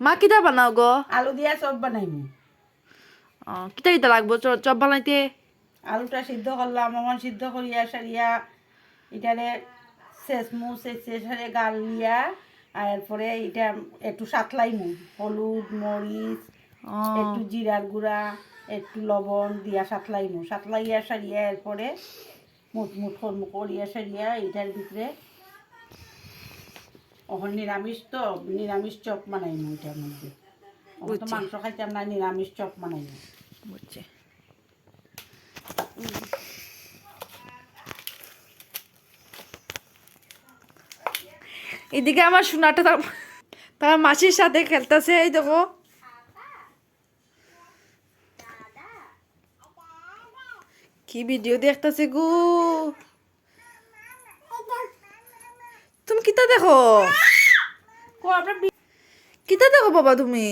মা কিতা বানাও গো? আলু দিয়া চপ বানাইমু। অ কিতা কিতা লাগবো? চপ বানাইতে। আলুটা সিদ্ধ করলাম অমন সিদ্ধ করিয়া সারিয়া এটারে শেষে গাল দিয়া আর এরপরে এটা একটু সাতলাইমু। হলুদ মরিচ একটু জিরার গুঁড়া একটু লবণ দিয়া সাতলাইমু। সাতলাইয়া সারিয়া এরপরে মুট মুট করিয়া সারিয়া এটার ভিতরে ওখানে নিরামিষ তো নিরামিষ চপ বানাইমু এটার মধ্যে ওখানে তো মাংস খাইতাম না নিরামিষ চপ বানাইমু বুঝছি এদিকে আমার সোনাটা তার তার মাসির সাথে খেলতেছে এই দেখো। কি ভিডিও দেখতেছে গো তুমি কিতা দেখো? কিতা দেখো বাবা তুমি?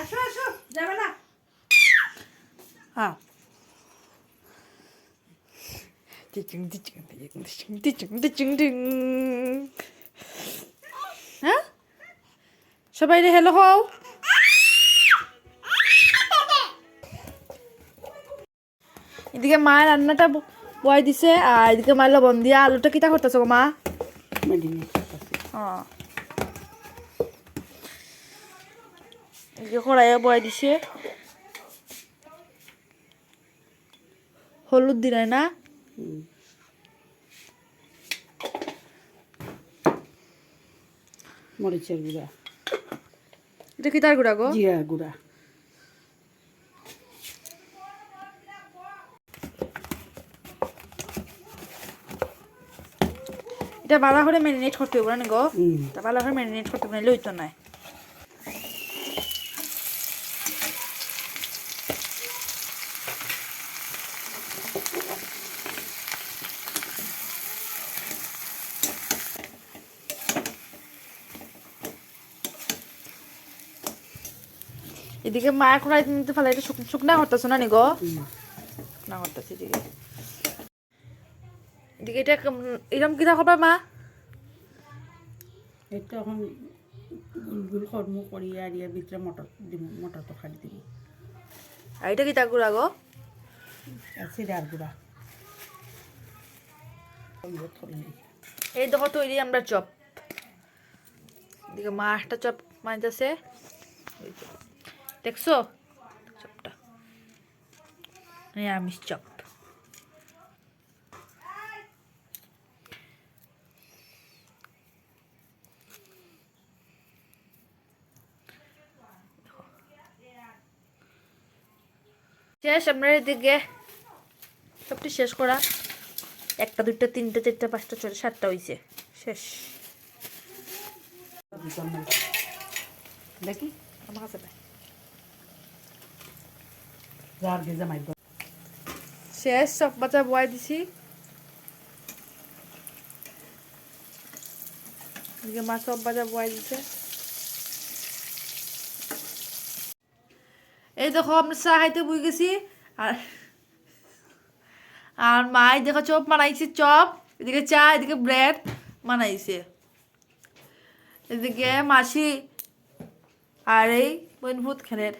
আসো আসো যাবে না। হ্যাঁ হ্যাঁ? সবাই রে হ্যালো হও। এদিকে মায়ের রান্নাটা বয় দিছে আর এদিকে মায়ের লবণ দিয়া আলুটা কিতা করতেছ গো মা? ও এদিকে কড়াইয়ে বয় দিছে। হলুদ দিলাই না। মরিচের গুঁড়া। এটা কি তার গুঁড়া গো? জিরার গুঁড়া। এটা ভালো করে ম্যারিনেট করতে হবে না গো? ভালো করে ম্যারিনেট করতে হবে লইতো নাই। এদিকে কড়াই নিতে ফেলে এটা শুক- শুকনা করতেছো না নি গো। শুকনা করতেছি এদিকে। এটা এরকম কিতা করবা মা এটা এখন গুল গুল কর্ম করিয়া আর ইয়ার ভিতরে মটর দিব মটর তরকারি দিব আর এটা কিতা গুড়া গো? জিরার গুঁড়া। এই দেখো তৈরি আমরা চপ। এদিকে মা একটা চপ মাইতেছে। দেখছ? চপটা। নিরামিষ চপ। শেষ আমরা এদিকে সবটি শেষ করা। একটা দুইটা তিনটা চারটা পাঁচটা ছয়টা সাতটা হয়েছে শেষ। দেখি আমার কাছে। শেষ সব বাচ্চা বয়াই দিছি। মা চপ বাজা বয়াই দিছে। এই দেখো আমরা চা খাইতে বই গেছি। আর আর মাই দেখো চপ বানাইছে চপ। এদিকে চা এদিকে ব্রেড বানাইছে। এদিকে মাসি আর এই বইনভূত খেলের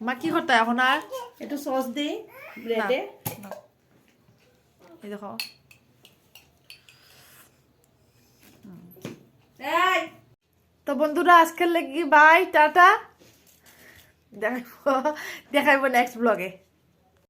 মা কি করতে এখন আর? একটু সস দিই ব্রেডে। এই দেখো। তো বন্ধুরা আজকের লেগে বাই টাটা। দেখাইব দেখাইব নেক্সট ব্লগে